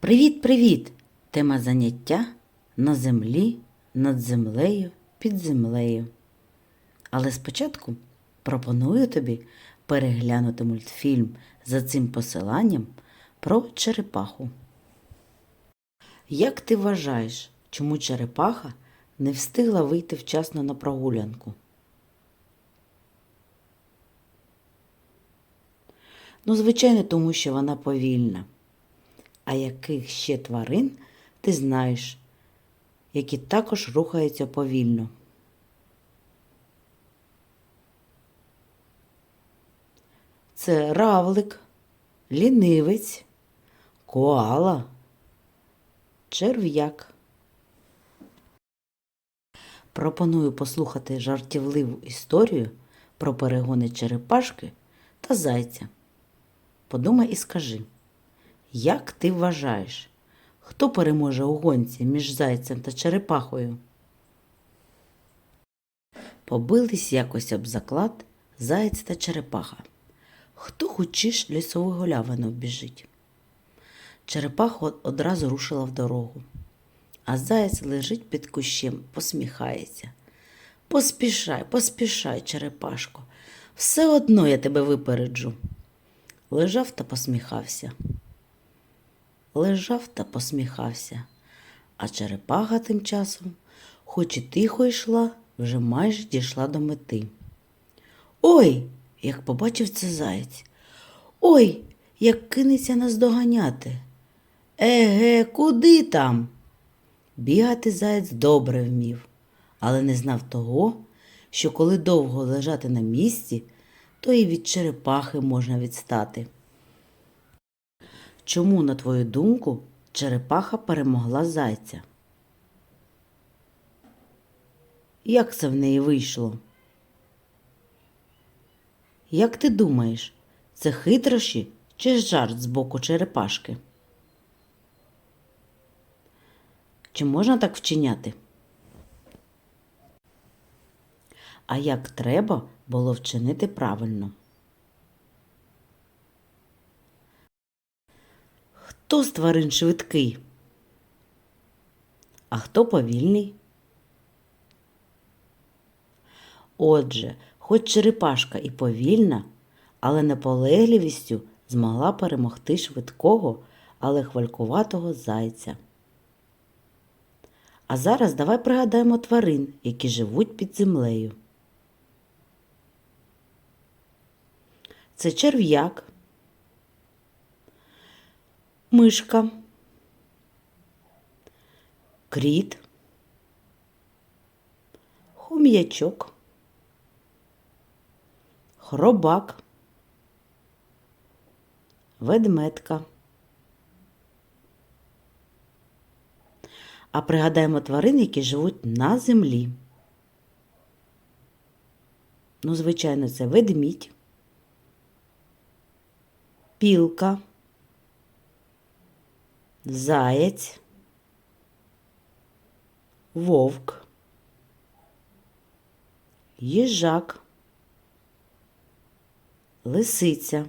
Привіт-привіт! Тема заняття на землі, над землею, під землею. Але спочатку пропоную тобі переглянути мультфільм за цим посиланням про черепаху. Як ти вважаєш, чому черепаха не встигла вийти вчасно на прогулянку? Ну, звичайно, тому що вона повільна. А яких ще тварин ти знаєш, які також рухаються повільно? Це равлик, лінивець, коала, черв'як. Пропоную послухати жартівливу історію про перегони черепашки та зайця. Подумай і скажи. Як ти вважаєш, хто переможе у гонці між зайцем та черепахою? Побились якось об заклад заєць та черепаха. Хто хучіш лісову голявину біжить? Черепаха одразу рушила в дорогу, а заєць лежить під кущем, посміхається. Поспішай, поспішай, черепашко, все одно я тебе випереджу. Лежав та посміхався лежав та посміхався, а черепаха тим часом, хоч і тихо йшла, вже майже дійшла до мети. Ой, як побачив це заєць. Ой, як кинеться нас доганяти. Еге, куди там? Бігати заєць добре вмів, але не знав того, що коли довго лежати на місці, то і від черепахи можна відстати. Чому, на твою думку, черепаха перемогла зайця? Як це в неї вийшло? Як ти думаєш, це хитрощі чи жарт з боку черепашки? Чи можна так вчиняти? А як треба було вчинити правильно? Хто з тварин швидкий? А хто повільний? Отже, хоч черепашка і повільна, але наполегливістю змогла перемогти швидкого, але хвалькуватого зайця. А зараз давай пригадаємо тварин, які живуть під землею. Це черв'як, мишка, кріт, хом'ячок, хробак, ведметка. А пригадаємо тварин, які живуть на землі. Ну, звичайно, це ведмідь, пілка заєць, вовк, їжак, лисиця,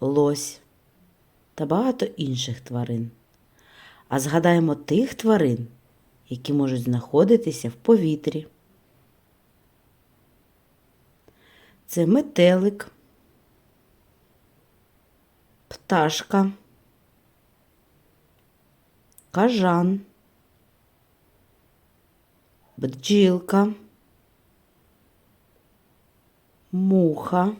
лось. Та багато інших тварин. А згадаємо тих тварин, які можуть знаходитися в повітрі. Це метелик, пташка, кажан, бджілка, муха,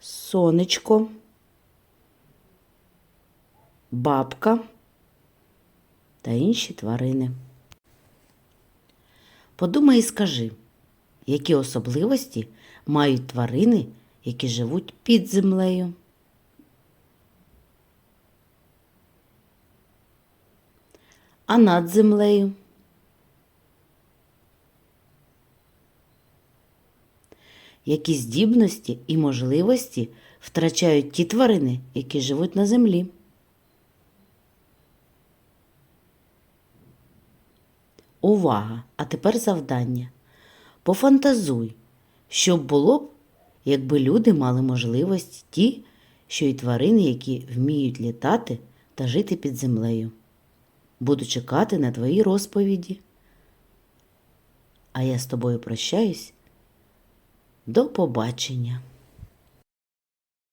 сонечко, бабка. Та інші тварини. Подумай і скажи, які особливості мають тварини, які живуть під землею. А над землею. Які здібності і можливості втрачають ті тварини, які живуть на землі. Увага! А тепер завдання. Пофантазуй, що було б, якби люди мали можливість ті, що й тварини, які вміють літати та жити під землею. Буду чекати на твої розповіді. А я з тобою прощаюсь. До побачення.